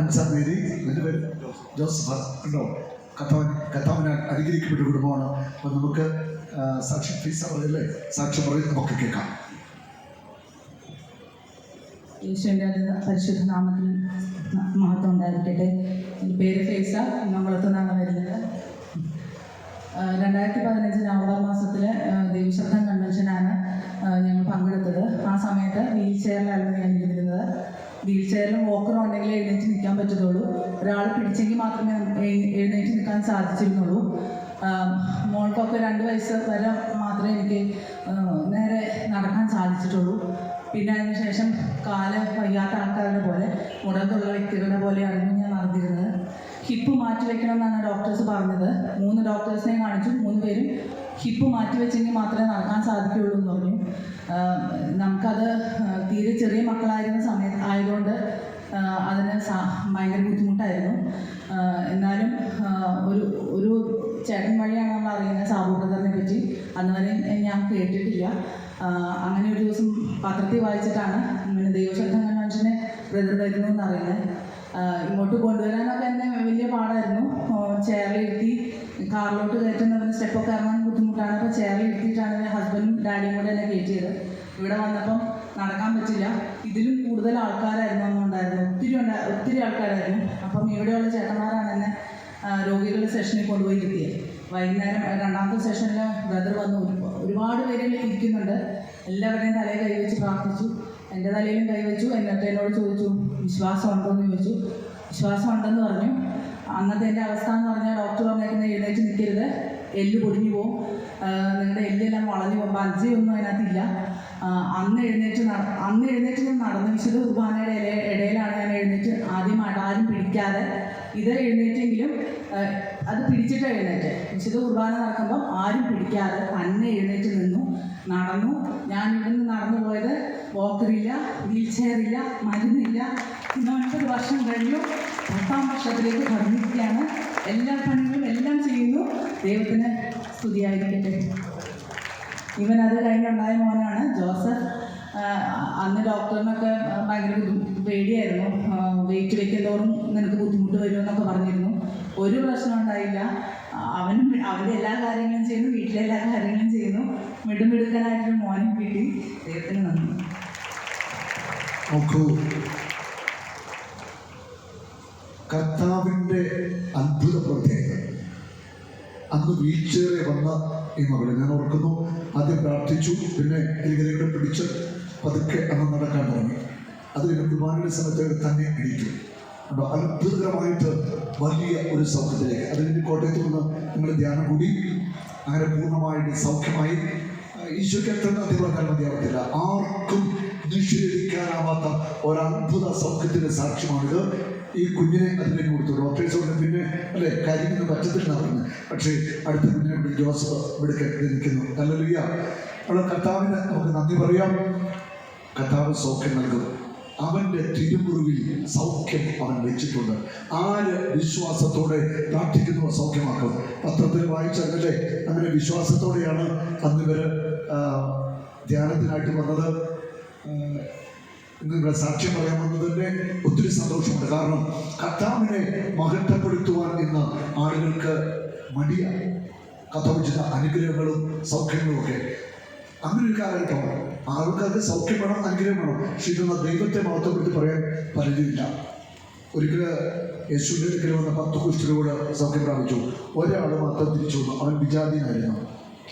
Ansar Mary എന്റെ പേര് Joseph ഉണ്ടോ? കത്താവൻ കഥാവിനാൽ അനുഗ്രഹിക്കപ്പെട്ട കുടുംബമാണ്. അപ്പം നമുക്ക് സാക്ഷി ഫീസ് പറയല്ലേ സാക്ഷ്യം പറയും നമുക്ക് കേൾക്കാം. യേശുവിന്റെ പരിശുദ്ധ നാമത്തിന് മഹത്വം ഉണ്ടായിരിക്കട്ടെ. എന്റെ പേര് ഫേസ നമ്മളത്ത് നിന്നാണ് വരുന്നത്. രണ്ടായിരത്തി പതിനഞ്ച് നവംബർ മാസത്തിൽ ദേവശബ്ദം കൺവെൻഷനാണ് ഞങ്ങൾ പങ്കെടുത്തത്. ആ സമയത്ത് വീൽ ചെയറിലായിരുന്നു ഞാൻ ഇരുന്നിരുന്നത് വീൽ ചെയറിലും വോക്കർ ഉണ്ടെങ്കിൽ എഴുന്നേറ്റ് നിൽക്കാൻ പറ്റത്തുള്ളൂ. ഒരാൾ പിടിച്ചെങ്കിൽ മാത്രമേ എഴുന്നേറ്റ് നിൽക്കാൻ സാധിച്ചിരുന്നുള്ളൂ. മോൾക്കൊക്കെ രണ്ട് വയസ്സ് വരെ മാത്രമേ എനിക്ക് നേരെ നടക്കാൻ സാധിച്ചിട്ടുള്ളൂ. പിന്നെ അതിനുശേഷം കാൽ വയ്യാത്ത ആൾക്കാരുടെ പോലെ മുടന്തുള്ള വ്യക്തികളുടെ പോലെയായിരുന്നു ഞാൻ നടന്നിരുന്നത്. ഹിപ്പ് മാറ്റി വെക്കണം എന്നാണ് ഡോക്ടേഴ്സ് പറഞ്ഞത്. മൂന്ന് ഡോക്ടേഴ്സിനെ കാണിച്ചു. മൂന്ന് പേരും ഹിപ്പ് മാറ്റി വെച്ചെങ്കിൽ മാത്രമേ നടക്കാൻ സാധിക്കുകയുള്ളൂ എന്ന് പറഞ്ഞു. നമുക്കത് തീരെ ചെറിയ മക്കളായിരുന്ന സമയത്ത് ആയതുകൊണ്ട് അതിന് ഭയങ്കര ബുദ്ധിമുട്ടായിരുന്നു. എന്നാലും ഒരു ഒരു ചേട്ടൻ വഴിയാണ് നമ്മൾ അറിയുന്നത് സാബു ബ്രദറിനെ പറ്റി. അന്ന് വരെ ഞാൻ കേട്ടിട്ടില്ല. അങ്ങനെ ഒരു ദിവസം പത്രത്തിൽ വായിച്ചിട്ടാണ് ഇങ്ങനെ ദൈവശബ്ദം മനുഷ്യനെ ബ്രദർ വരുന്നു എന്ന് അറിയുന്നത്. ഇങ്ങോട്ട് കൊണ്ടുവരാനൊക്കെ എന്നെ വലിയ പാടായിരുന്നു. ചെയറിലിരുത്തി കാറിലോട്ട് കയറ്റുന്നവന് സ്റ്റെപ്പൊക്കെ ഇറങ്ങാൻ ബുദ്ധിമുട്ടാണ്. അപ്പോൾ ചെയറിലിരുത്തിയിട്ടാണ് ഹസ്ബൻഡും ഡാഡിയും കൂടെ എന്നെ കയറ്റിയത് ഇവിടെ വന്നപ്പം നടക്കാൻ പറ്റില്ല. ഇതിലും കൂടുതൽ ആൾക്കാരായിരുന്നു അന്നുണ്ടായിരുന്നു ഒത്തിരി ഒത്തിരി ആൾക്കാരായിരുന്നു. അപ്പം ഇവിടെയുള്ള ചേട്ടന്മാരാണ് എന്നെ രോഗികളുടെ സെഷനിൽ കൊണ്ടുപോയി ഇരുത്തിയത് വൈകുന്നേരം രണ്ടാമത്തെ സെഷനിൽ ബ്രദർ വന്നു. ഒരു- ഒരുപാട് പേര് ഇരിക്കുന്നുണ്ട്. എല്ലാവരുടെയും തലയിൽ കൈവച്ച് പ്രാർത്ഥിച്ചു. എന്റെ തലയിലും കൈവച്ചു എന്നിട്ട് എന്നോട് ചോദിച്ചു വിശ്വാസം ഉണ്ടോ എന്ന് ചോദിച്ചു. വിശ്വാസം ഉണ്ടെന്ന് പറഞ്ഞു. അന്നത്തെ എന്റെ അവസ്ഥ എന്ന് പറഞ്ഞാൽ ഡോക്ടർ പറഞ്ഞേക്കുന്നത് എഴുന്നേറ്റ് നിൽക്കരുത്. എല്ല് പൊടിഞ്ഞു പോകും എല്ലെല്ലാം വളഞ്ഞു പോകും ബജ്ജിയൊന്നും അതിനകത്തില്ല. അന്ന് എഴുന്നേറ്റ് അന്ന് എഴുന്നേറ്റ് ഞാൻ നടന്നു വിശുദ്ധ കുർബാനയുടെ ഇല ഇടയിലാണ് ഞാൻ എഴുന്നേറ്റ് ആദ്യം ആരും പിടിക്കാതെ ഇത് എഴുന്നേറ്റെങ്കിലും അത് പിടിച്ചിട്ട് എഴുന്നേറ്റ്. വിശുദ്ധ കുർബാന നടക്കുമ്പോൾ ആരും പിടിക്കാതെ തന്നെ എഴുന്നേറ്റ് നിന്നു നടന്നു. ഞാൻ ഇവിടുന്ന് നടന്നു പോയത് വോക്കറില്ല വീൽ ചെയറില്ല മരുന്നില്ല. ഒൻപത് വർഷം കഴിഞ്ഞു. പത്താം വർഷത്തിലേക്ക് കടന്നിരിക്കുകയാണ് എല്ലാ പണികളും എല്ലാം ചെയ്യുന്നു. ദൈവത്തിന് സ്തുതിയായിരിക്കട്ടെ. ഇവൻ അത് കഴിഞ്ഞുണ്ടായ മോനാണ് ജോസഫ്. അന്ന് ഡോക്ടറിനൊക്കെ ഭയങ്കര പേടിയായിരുന്നു. വെയിറ്റ് വെക്കുന്നതോറും നിനക്ക് ബുദ്ധിമുട്ട് വരുമെന്നൊക്കെ പറഞ്ഞിരുന്നു. ഒരു പ്രശ്നം ഉണ്ടായില്ല. ആ, അവനും അവന്റെ എല്ലാ കാര്യങ്ങളും ചെയ്യുന്നു വീട്ടിലെ എല്ലാ കാര്യങ്ങളും ചെയ്യുന്നു. മിടുമിടുക്കനായിട്ടൊരു മോനും കിട്ടി. ദൈവത്തിന് നന്ദി. കർത്താവിന്റെ അത്ഭുത പ്രത്യേകത അന്ന് വീൽചെയറിൽ വന്ന ഈ മകളെ ഞാൻ ഓർക്കുന്നു. ആദ്യം പ്രാർത്ഥിച്ചു പിന്നെ കൈകളെ പിടിച്ച് പതുക്കെ അന്ന് നടക്കാൻ തുടങ്ങി. അത് കഴിഞ്ഞ് സമയത്ത് തന്നെ എണീറ്റു. അപ്പോൾ അത്ഭുതകരമായിട്ട് വലിയ ഒരു സൗഖ്യത്തിലേക്ക്. അത് കഴിഞ്ഞ് കോട്ടയത്ത് നിന്ന് നിങ്ങൾ ധ്യാനം കൂടി. അങ്ങനെ പൂർണമായിട്ട് സൗഖ്യമായി. ഈശോയ്ക്ക് എത്ര നന്ദി മതിയാവത്തില്ല. ആർക്കും നിഷേധിക്കാനാവാത്ത ഒരത്ഭുത സൗഖ്യത്തിന്റെ സാക്ഷ്യമാണിത്. ഈ കുഞ്ഞിനെ അതിലേക്ക് കൊടുത്തു ഡോക്ടേഴ്സ് കൊണ്ട് പിന്നെ അല്ലെ കാര്യങ്ങൾ പറ്റത്തില്ല പറഞ്ഞു പക്ഷേ അടുത്ത കുഞ്ഞിനെ കൊണ്ട് ജോസഫ് ഇവിടെ നിൽക്കുന്നു. അല്ലല്ലിയ അവിടെ കർത്താവിന് നമുക്ക് നന്ദി പറയാം. കർത്താവ് സൗഖ്യം നൽകും. അവന്റെ തിരുമുറിവിൽ സൗഖ്യം അവൻ വെച്ചിട്ടുണ്ട്. ആര് വിശ്വാസത്തോടെ പ്രാർത്ഥിക്കുന്നു സൗഖ്യമാക്കും. പത്രത്തിൽ വായിച്ചല്ലേ അങ്ങനെ വിശ്വാസത്തോടെയാണ് അന്ന് ധ്യാനത്തിനായിട്ട് വന്നത്. ഇന്ന് സാക്ഷ്യം പറയാൻ തന്നെ ഒത്തിരി സന്തോഷമുണ്ട്. കാരണം കർത്താവിനെ മഹത്വപ്പെടുത്തുവാൻ ഇന്ന് ആളുകൾക്ക് മടിയാണ് കഥോചിത അനുഗ്രഹങ്ങളും സൗഖ്യങ്ങളും ഒക്കെ. അങ്ങനെ ഒരു കാലഘട്ടമാണ്. ആൾക്കാർക്ക് സൗഖ്യം വേണം അനുഗ്രഹം വേണം. പക്ഷെ ഇതൊന്ന് ദൈവത്തെ മഹത്വപ്പെടുത്തി പറയാൻ പലരുമില്ല. ഒരിക്കൽ യേശുവിന്റെ അടുക്കൽ വന്ന പത്ത് കുഷ്ഠരോട് സൗഖ്യം പ്രാപിച്ചു. ഒരാൾ മാത്രം തിരിച്ചു വന്നു. അവൻ വിജാതീനായിരുന്നു.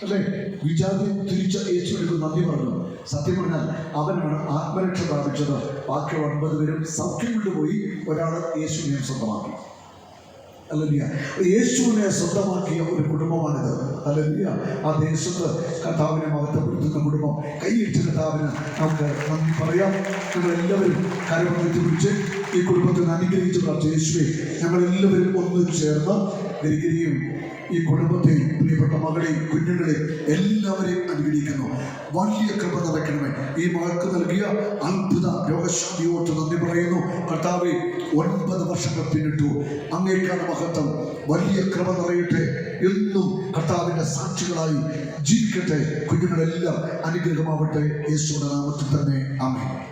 അല്ലേ? വിജാതി തിരിച്ച യേശുവിനൊക്കെ നന്ദി പറഞ്ഞു. സത്യം പറഞ്ഞാൽ അവനാണ് ആത്മരക്ഷ പ്രാപിച്ചത് ബാക്കി ഒൻപത് പേരും സൗഖ്യം കൊണ്ടുപോയി ഒരാൾ യേശുവിനെ സ്വന്തമാക്കി. അല്ലെങ്കിൽ യേശുവിനെ സ്വന്തമാക്കിയ ഒരു കുടുംബമാണിത്. അല്ലെങ്കിൽ ആ ദേശത്ത് കഥാവിനെ മഹത്വപ്പെടുത്തുന്ന കുടുംബം. കൈയിട്ട് കർത്താവിന് നമുക്ക് നന്ദി പറയാം. ഞങ്ങളെല്ലാവരും കരമൊന്നിച്ച് വിളിച്ച് ഈ കുടുംബത്തിന് അനുഗ്രഹിച്ചു പ്രാർത്ഥിച്ച യേശുവെ ഞങ്ങളെല്ലാവരും ഒന്ന് ചേർന്ന് ഗരിഗിരിയും ഈ കുടുംബത്തെ പ്രിയപ്പെട്ട മകളെ കുഞ്ഞുങ്ങളെ എല്ലാവരെയും അനുഗ്രഹിക്കുന്നു. വലിയ കൃപ നടക്കണമേ ഈ മകൾക്ക് നൽകിയ അത്ഭുത രോഗശാന്തിയോട്ട് നന്ദി പറയുന്നു. കർത്താവെ ഒൻപത് വർഷങ്ങൾ പിന്നിട്ടു. അങ്ങേക്കാണ് മഹത്വം. വലിയ കൃപ നിറയട്ടെ. എന്നും കർത്താവിന്റെ സാക്ഷികളായി ജീവിക്കട്ടെ. കുഞ്ഞുങ്ങളെല്ലാം അനുഗ്രഹമാവട്ടെ. യേശുവിന്റെ നാമത്തിൽ തന്നെ. ആമേ.